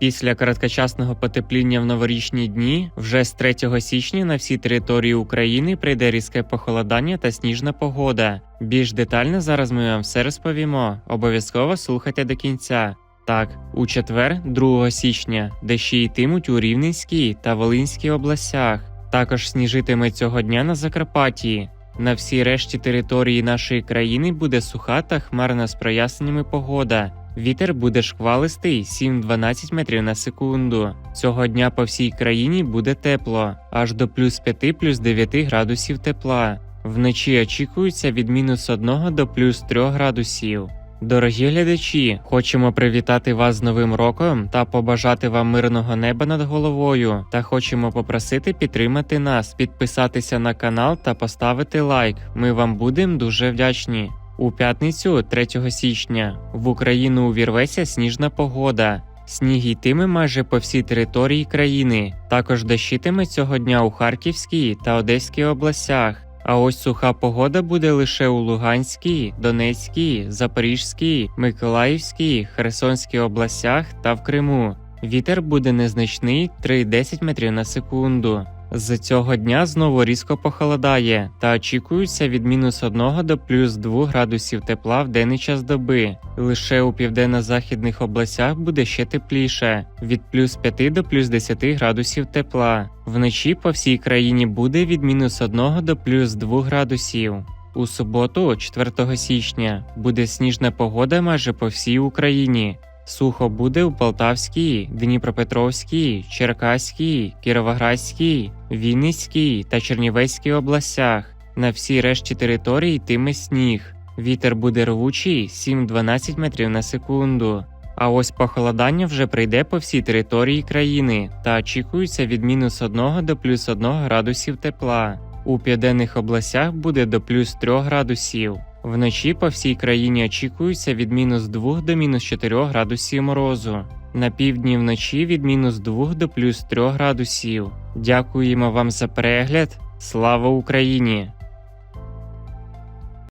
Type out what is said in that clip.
Після короткочасного потепління в новорічні дні вже з 3 січня на всій території України прийде різке похолодання та сніжна погода. Більш детально зараз ми вам все розповімо. Обов'язково слухайте до кінця. Так, у четвер, 2 січня, дощі йтимуть у Рівненській та Волинській областях. Також сніжитиме цього дня на Закарпатті. На всій решті території нашої країни буде суха та хмарна з проясненнями погода. Вітер буде шквалистий 7-12 метрів на секунду. Цього дня по всій країні буде тепло, аж до плюс 5 плюс 9 градусів тепла. Вночі очікується від мінус 1 до плюс 3 градусів. Дорогі глядачі, хочемо привітати вас з Новим роком та побажати вам мирного неба над головою. Та хочемо попросити підтримати нас, підписатися на канал та поставити лайк. Ми вам будемо дуже вдячні. У п'ятницю, 3 січня, в Україну увірветься сніжна погода. Сніг йтиме майже по всій території країни. Також дощитиме цього дня у Харківській та Одеській областях. А ось суха погода буде лише у Луганській, Донецькій, Запорізькій, Миколаївській, Херсонській областях та в Криму. Вітер буде незначний 3-10 метрів на секунду. З цього дня знову різко похолодає та очікується від мінус 1 до плюс 2 градусів тепла в денний час доби. Лише у південно-західних областях буде ще тепліше від плюс 5 до плюс 10 градусів тепла. Вночі по всій країні буде від мінус 1 до плюс 2 градусів. У суботу, 4 січня, буде сніжна погода майже по всій Україні. Сухо буде у Полтавській, Дніпропетровській, Черкаській, Кіровоградській, Вінницькій та Чернівецькій областях. На всій решті території йтиме сніг. Вітер буде рвучий 7-12 метрів на секунду. А ось похолодання вже прийде по всій території країни та очікується від мінус 1 до плюс 1 градусів тепла. У південних областях буде до плюс 3 градусів. Вночі по всій країні очікується від мінус 2 до мінус 4 градусів морозу. На півдні вночі від мінус 2 до плюс 3 градусів. Дякуємо вам за перегляд. Слава Україні!